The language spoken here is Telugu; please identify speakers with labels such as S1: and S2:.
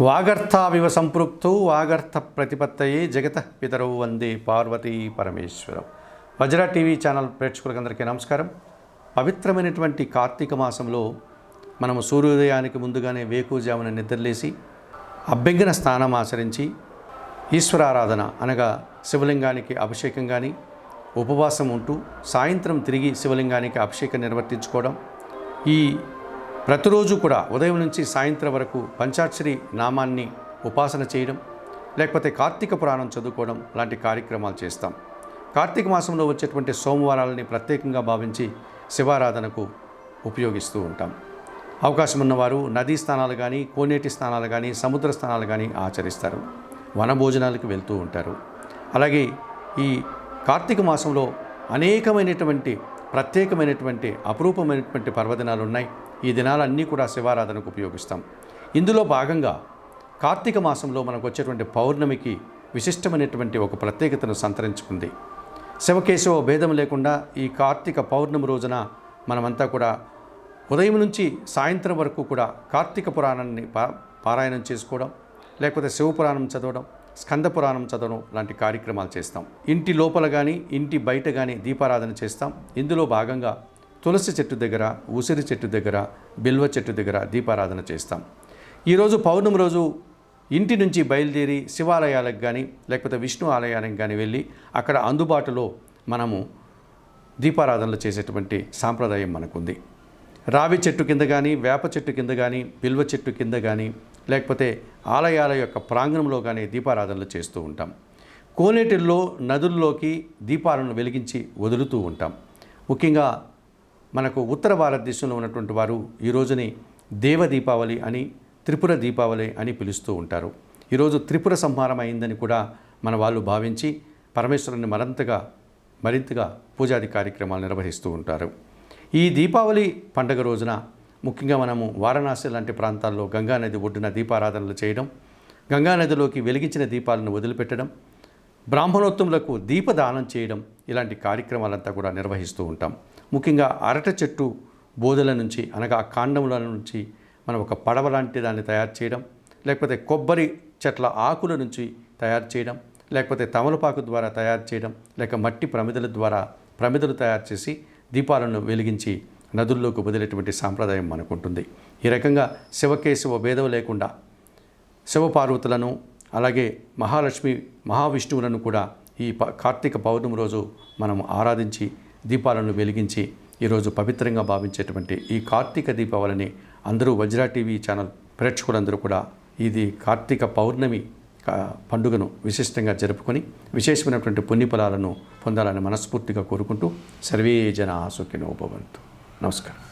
S1: వాగర్థావివ సంపృక్తౌ వాగర్థ ప్రతిపత్తయే జగత పితరవు వందే పార్వతీ పరమేశ్వరం. వజ్ర టీవీ ఛానల్ ప్రేక్షకులకందరికీ నమస్కారం. పవిత్రమైనటువంటి కార్తీక మాసంలో మనము సూర్యోదయానికి ముందుగానే వేకుజామున నిద్రలేసి అభ్యంగన స్నానం ఆచరించి ఈశ్వరారాధన అనగా శివలింగానికి అభిషేకం కానీ ఉపవాసం ఉంటూ సాయంత్రం తిరిగి శివలింగానికి అభిషేకం నిర్వర్తించుకోవడం ఈ ప్రతిరోజు కూడా ఉదయం నుంచి సాయంత్రం వరకు పంచాక్షరి నామాన్ని ఉపాసన చేయడం లేకపోతే కార్తీక పురాణం చదువుకోవడం లాంటి కార్యక్రమాలు చేస్తాం. కార్తీక మాసంలో వచ్చేటువంటి సోమవారాలని ప్రత్యేకంగా భావించి శివారాధనకు ఉపయోగిస్తూ ఉంటాం. అవకాశం ఉన్నవారు నదీ స్నానాలు కానీ కోనేటి స్నానాలు కానీ సముద్ర స్నానాలు కానీ ఆచరిస్తారు. వనభోజనాలకు వెళ్తూ ఉంటారు. అలాగే ఈ కార్తీక మాసంలో అనేకమైనటువంటి ప్రత్యేకమైనటువంటి అపురూపమైనటువంటి పర్వదినాలు ఉన్నాయి. ఈ దినాలన్నీ కూడా శివారాధనకు ఉపయోగిస్తాం. ఇందులో భాగంగా కార్తీక మాసంలో మనకు వచ్చేటువంటి పౌర్ణమికి విశిష్టమైనటువంటి ఒక ప్రత్యేకతను సంతరించుకుంది. శివకేశవ భేదం లేకుండా ఈ కార్తీక పౌర్ణమి రోజున మనమంతా కూడా ఉదయం నుంచి సాయంత్రం వరకు కూడా కార్తీక పురాణాన్ని పా పారాయణం చేసుకోవడం లేకపోతే శివపురాణం చదవడం స్కంద పురాణం చదవడం లాంటి కార్యక్రమాలు చేస్తాం. ఇంటి లోపల కానీ ఇంటి బయట కానీ దీపారాధన చేస్తాం. ఇందులో భాగంగా తులసి చెట్టు దగ్గర ఉసిరి చెట్టు దగ్గర బిల్వ చెట్టు దగ్గర దీపారాధన చేస్తాం. ఈరోజు పౌర్ణమి రోజు ఇంటి నుంచి బయలుదేరి శివాలయాలకు కానీ లేకపోతే విష్ణు ఆలయానికి కానీ వెళ్ళి అక్కడ అందుబాటులో మనము దీపారాధనలు చేసేటువంటి సాంప్రదాయం మనకుంది. రావి చెట్టు కింద కానీ వేప చెట్టు కింద కానీ బిల్వ చెట్టు కింద కానీ లేకపోతే ఆలయాల యొక్క ప్రాంగణంలో కానీ దీపారాధనలు చేస్తూ ఉంటాం. కోనేటిల్లో నదుల్లోకి దీపాలను వెలిగించి వదులుతూ ఉంటాం. ముఖ్యంగా మనకు ఉత్తర భారతదేశంలో ఉన్నటువంటి వారు ఈ రోజుని దేవ దీపావళి అని త్రిపుర దీపావళి అని పిలుస్తూ ఉంటారు. ఈరోజు త్రిపుర సంహారం అయిందని కూడా మన వాళ్ళు భావించి పరమేశ్వరుని మరింతగా మరింతగా పూజాది కార్యక్రమాలు నిర్వహిస్తూ ఉంటారు. ఈ దీపావళి పండుగ రోజున ముఖ్యంగా మనము వారణాసి లాంటి ప్రాంతాల్లో గంగానది ఒడ్డున దీపారాధనలు చేయడం గంగానదిలోకి వెలిగించిన దీపాలను వదిలిపెట్టడం బ్రాహ్మణోత్తములకు దీపదానం చేయడం ఇలాంటి కార్యక్రమాలంతా కూడా నిర్వహిస్తూ ఉంటాం. ముఖ్యంగా అరట చెట్టు బోధల నుంచి అనగా కాండముల నుంచి మనం ఒక పడవ లాంటి దాన్ని తయారు చేయడం లేకపోతే కొబ్బరి చెట్ల ఆకుల నుంచి తయారు చేయడం లేకపోతే తమలపాకు ద్వారా తయారు చేయడం లేక మట్టి ప్రమిదల ద్వారా ప్రమిదలు తయారు చేసి దీపాలను వెలిగించి నదుల్లోకి వదిలేటువంటి సాంప్రదాయం మనకుంటుంది. ఈ రకంగా శివకేశవ భేదం లేకుండా శివపార్వతులను అలాగే మహాలక్ష్మి మహావిష్ణువులను కూడా ఈ ప కార్తీక పౌర్ణమి రోజు మనం ఆరాధించి దీపాలను వెలిగించి ఈరోజు పవిత్రంగా భావించేటువంటి ఈ కార్తీక దీపావళిని అందరూ వజ్రా టీవీ ఛానల్ ప్రేక్షకులందరూ కూడా ఇది కార్తీక పౌర్ణమి పండుగను విశిష్టంగా జరుపుకొని విశేషమైనటువంటి పుణ్యఫలాలను పొందాలని మనస్ఫూర్తిగా కోరుకుంటూ సర్వే జన సుఖినో ఉపవంతు నమస్కారం.